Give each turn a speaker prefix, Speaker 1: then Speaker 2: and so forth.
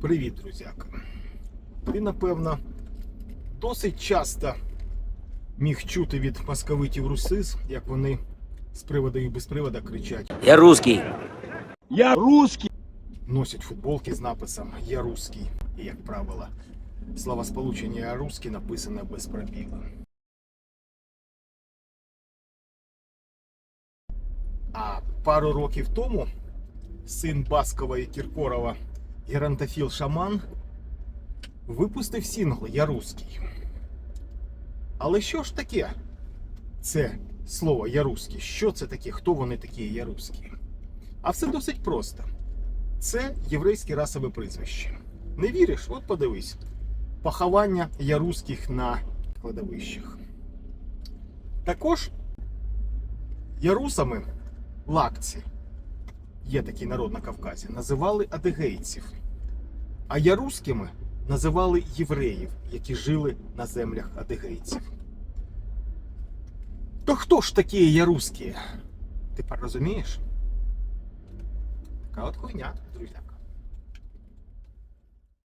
Speaker 1: Привіт, друзяка. Ти, напевно, досить часто міг чути від московитів русиз, як вони з приводу і без привода кричать,
Speaker 2: Я русский.
Speaker 3: Я русский.
Speaker 1: носять футболки з написом Я русський. І, як правило, словосполучення «Я русський» написане без пробілу. А пару років тому син Баскова і Кіркорова Герантофіл Шаман випустив сингл Я русський. Але що ж таке це слово Я русський? Що це таке? Хто вони такі Я русські? А все досить просто. Це єврейське расове прізвище. Не віриш? От подивись. Поховання яруських на кладовищах. Також ярусами лакці, є такий народ на Кавказі, називали адигейців, а яруськими називали євреїв, які жили на землях адигейців. То хто ж такі яруські? Тепер розумієш? Така от хуйня, друзяка.